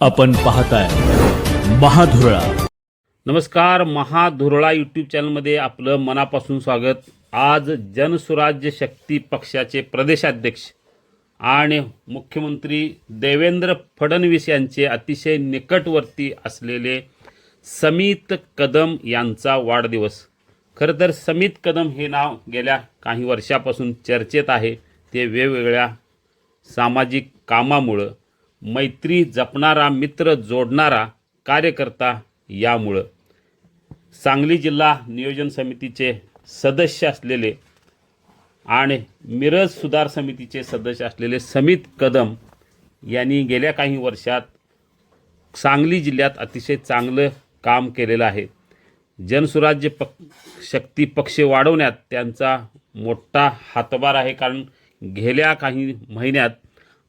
आपण पाहताय महाधुरळा. नमस्कार महाधुरळा यूट्यूब चॅनलमध्ये आपलं मनापासून स्वागत. आज जनसुराज्य शक्ती पक्षाचे प्रदेशाध्यक्ष आणि मुख्यमंत्री देवेंद्र फडणवीस यांचे अतिशय निकटवर्ती असलेले समित कदम यांचा वाढदिवस. खरं तर समित कदम हे नाव गेल्या काही वर्षापासून चर्चेत आहे. ते वेगवेगळ्या सामाजिक कामामुळं मैत्री जपणारा मित्र जोडणारा कार्यकर्ता यामुळं. सांगली जिल्हा नियोजन समितीचे सदस्य असलेले आणि मिरज सुधार समितीचे सदस्य असलेले समित कदम यांनी गेल्या काही वर्षात सांगली जिल्ह्यात अतिशय चांगलं काम केलेलं आहे. जनसुराज्य पक शक्ती पक्ष वाढवण्यात त्यांचा मोठा हातभार आहे. कारण गेल्या काही महिन्यात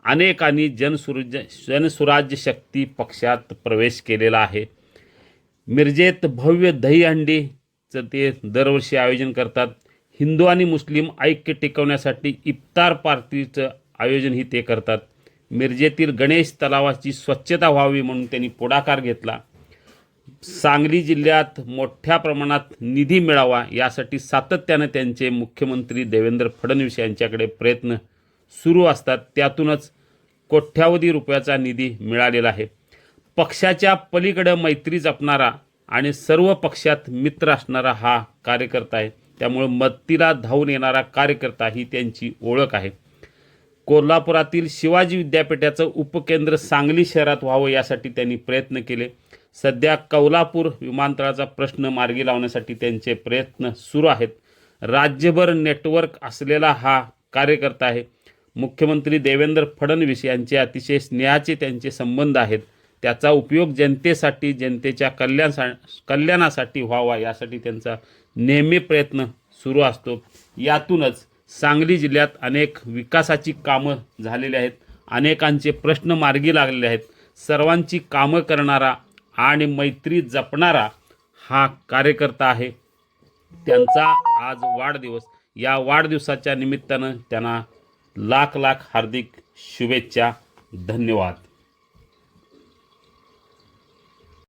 अनेकांनी जनसुराज्य जनसुराज्य शक्ती पक्षात प्रवेश केलेला आहे. मिरजेत भव्य दहीहंडीचं ते दरवर्षी आयोजन करतात. हिंदू आणि मुस्लिम ऐक्य टिकवण्यासाठी इफ्तार पार्टीचं आयोजनही ते करतात. मिरजेतील गणेश तलावाची स्वच्छता व्हावी म्हणून त्यांनी पुढाकार घेतला. सांगली जिल्ह्यात मोठ्या प्रमाणात निधी मिळावा यासाठी सातत्यानं त्यांचे मुख्यमंत्री देवेंद्र फडणवीस यांच्याकडे प्रयत्न सुरू असतात त्यातूनच कोट्यावधी रुपयाचा निधी मिळालेला आहे. पक्षाच्या पलीकडं मैत्री जपणारा आणि सर्व पक्षात मित्र असणारा हा कार्यकर्ता आहे. त्यामुळं मदतीला धावून येणारा कार्यकर्ता ही त्यांची ओळख आहे. कोल्हापुरातील शिवाजी विद्यापीठाचं उपकेंद्र सांगली शहरात व्हावं यासाठी त्यांनी प्रयत्न केले. सध्या कौलापूर विमानतळाचा प्रश्न मार्गी लावण्यासाठी त्यांचे प्रयत्न सुरू आहेत. राज्यभर नेटवर्क असलेला हा कार्यकर्ता आहे. मुख्यमंत्री देवेंद्र फडणवीस यांचे अतिशय स्नेहाचे त्यांचे संबंध आहेत. त्याचा उपयोग जनतेसाठी जनतेच्या कल्याणसा कल्याणासाठी व्हावा यासाठी त्यांचा नेहमी प्रयत्न सुरू असतो. यातूनच सांगली जिल्ह्यात अनेक विकासाची कामं झालेली आहेत. अनेकांचे प्रश्न मार्गी लागलेले आहेत. सर्वांची कामं करणारा आणि मैत्री जपणारा हा कार्यकर्ता आहे. त्यांचा आज वाढदिवस. या वाढदिवसाच्या निमित्तानं त्यांना लाख लाख हार्दिक शुभेच्छा धन्यवाद.